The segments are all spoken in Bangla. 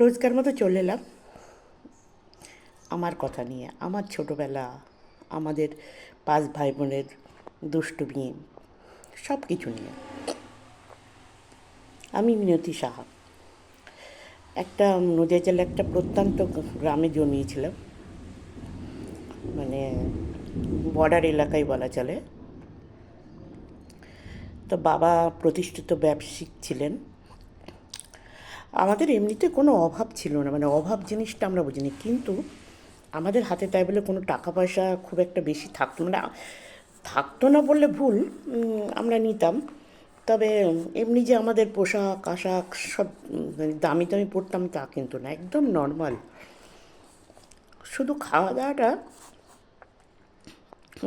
রোজকার মতো চলে এলাম। আমার কথা নিয়ে, আমার ছোটোবেলা, আমাদের পাঁচ ভাই বোনের দুষ্টু দুষ্টুমি সব কিছু নিয়ে। আমি মিনতি সাহা। একটা নদিয়া জেলার একটা প্রত্যন্ত গ্রামে জন্মিয়েছিলাম। মানে বর্ডার এলাকায় বলা চলে। তো বাবা প্রতিষ্ঠিত ব্যবসায়িক ছিলেন। আমাদের এমনিতে কোনো অভাব ছিল না মানে অভাব জিনিসটা আমরা বুঝিনি। কিন্তু আমাদের হাতে তাই বলে কোনো টাকা পয়সা খুব একটা বেশি থাকতো না মানে থাকতো না বললে ভুল আমরা নিতাম। তবে এমনি যে আমাদের পোশাক, আশাক সব মানে দামি দামি পড়তাম তা কিন্তু না, একদম নর্মাল। শুধু খাওয়া দাওয়াটা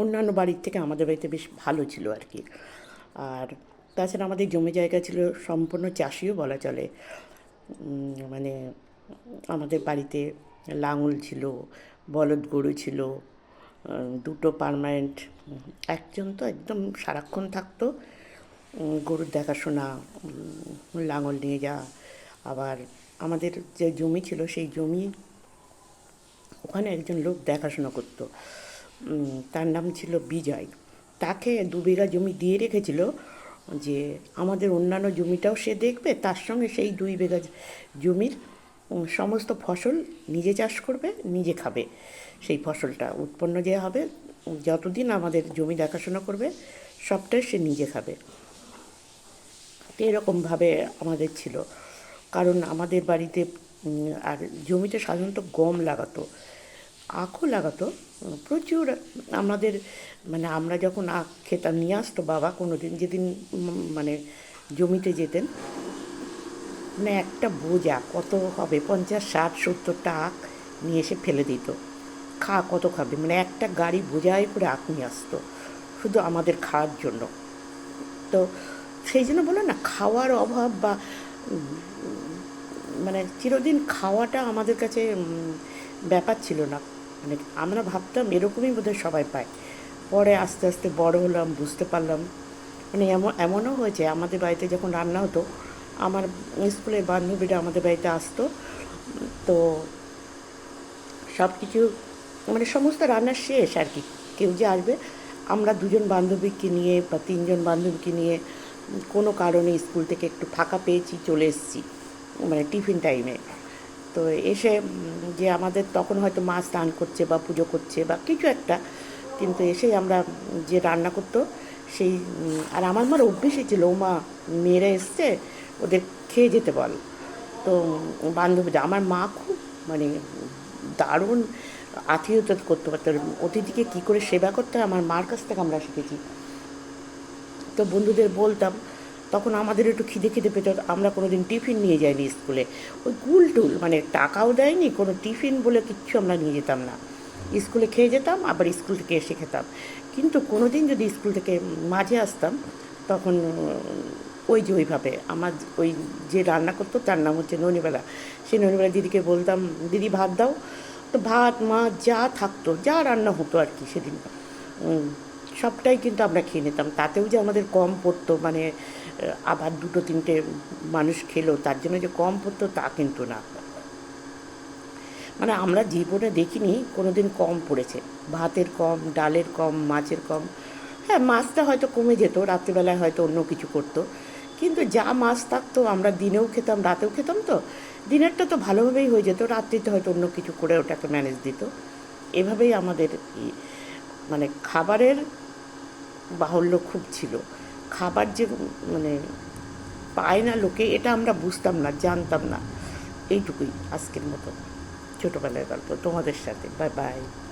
অন্যান্য বাড়ির থেকে আমাদের বাড়িতে বেশ ভালো ছিল আর কি। আর তাছাড়া আমাদের জমি জায়গা ছিল, সম্পূর্ণ চাষিও বলা চলে। মানে আমাদের বাড়িতে লাঙল ছিল, বলদ গরু ছিল দুটো পার্মানেন্ট একজন তো একদম সারাক্ষণ থাকতো গরুর দেখাশোনা লাঙল নিয়ে যাওয়া। আবার আমাদের যে জমি ছিল সেই জমি ওখানে একজন লোক দেখাশোনা করতো। তার নাম ছিল বিজয়। তাকে দু বিঘা জমি দিয়ে রেখেছিল যে আমাদের অন্যান্য জমিটাও সে দেখবে, তার সঙ্গে সেই দুই বিঘা জমির সমস্ত ফসল নিজে চাষ করবে, নিজে খাবে। সেই ফসলটা উৎপন্ন যে হবে, যতদিন আমাদের জমি দেখাশোনা করবে, সবটাই সে নিজে খাবে। তো এরকমভাবে আমাদের ছিল। কারণ আমাদের বাড়িতে আর জমিতে সাধারণত গম লাগাতো। আখও লাগাতো প্রচুর আমাদের মানে আমরা যখন আখ খেতাম, নিয়ে আসতো বাবা কোনো দিন যেদিন মানে জমিতে যেতেন মানে একটা বোঝা কত হবে, পঞ্চাশ, ষাট, সত্তরটা আখ নিয়ে এসে ফেলে দিত। খা, কত খাবে? মানে একটা গাড়ি বোঝাই করে আখ নিয়ে আসতো, শুধু আমাদের খাওয়ার জন্য। তো সেই জন্য বলো না, খাওয়ার অভাব বা মানে চিরদিন খাওয়াটা আমাদের কাছে ব্যাপার ছিল না। মানে আমরা ভাবতাম এরকমই বোধহয় সবাই পায়। পরে আস্তে আস্তে বড় হলাম, বুঝতে পারলাম। মানে এমন, এমনও হয়েছে, আমাদের বাড়িতে যখন রান্না হতো, আমার স্কুলের বান্ধবীরা আমাদের বাড়িতে আসতো। তো সব কিছু মানে সমস্ত রান্না শেষ আর কি। কেউ যে আসবে, আমরা দুজন বান্ধবীকে নিয়ে বা তিনজন বান্ধবীকে নিয়ে কোনো কারণে স্কুল থেকে একটু ফাঁকা পেয়েছি, চলে এসেছি। মানে টিফিন টাইমে। তো এসে যে আমাদের তখন হয়তো মা স্নান করছে বা পুজো করছে বা কিছু একটা, কিন্তু এসেই আমরা যে রান্না করতো, সেই আর আমার মার অভ্যেসই ছিল মা মেয়েরা এসছে, ওদের খেয়ে যেতে বল। তো বান্ধবীরা আমার মা খুব মানে দারুণ আত্মীয়তা করতে পারতো। অতিথিকে কী করে সেবা করতে হয়, আমার মার কাছ থেকে আমরা শিখেছি। তো বন্ধুদের বলতাম তখন আমাদের একটু খিদে খিদে পেত। আমরা কোনো দিন টিফিন নিয়ে যাইনি স্কুলে। ওই গুল টুল মানে টাকাও দেয়নি, কোনো টিফিন বলে কিচ্ছু আমরা নিয়ে যেতাম না। স্কুলে খেয়ে যেতাম, আবার স্কুল থেকে এসে খেতাম। কিন্তু কোনো দিন যদি স্কুল থেকে মাঝে আসতাম, তখন ওই যে ওইভাবে আমার ওই যে রান্না করতো, তার নাম হচ্ছে ননিবেলা। সেই ননিবেলা দিদিকে বলতাম, দিদি, ভাত দাও। তো ভাত, মাছ যা থাকতো, যা রান্না হতো আর কি সেদিন। সবটাই কিন্তু আমরা খেয়ে নিতাম। তাতেও যে আমাদের কম পড়তো মানে আবার দুটো, তিনটে মানুষ খেলো, তার জন্য যে কম পড়তো তা কিন্তু না। মানে আমরা জীবনে দেখিনি কোনো দিন কম পড়েছে। ভাতের কম, ডালের কম, মাছের কম। হ্যাঁ মাছটা হয়তো কমে যেত, রাত্রিবেলায় হয়তো অন্য কিছু করতো। কিন্তু যা মাছ থাকতো, আমরা দিনেও খেতাম, রাতেও খেতাম তো। দিনেরটা তো ভালোভাবেই হয়ে যেত, রাত্রিতে হয়তো অন্য কিছু করে ওটাকে ম্যানেজ দিত। এভাবেই আমাদের মানে খাবারের বাহুল্য খুব ছিল। খাবার যে মানে পায় না লোকে, এটা আমরা বুঝতাম না, জানতাম না। এইটুকুই আজকের মতো। ছোটোবেলার গল্প। তোমাদের সাথে। Bye bye.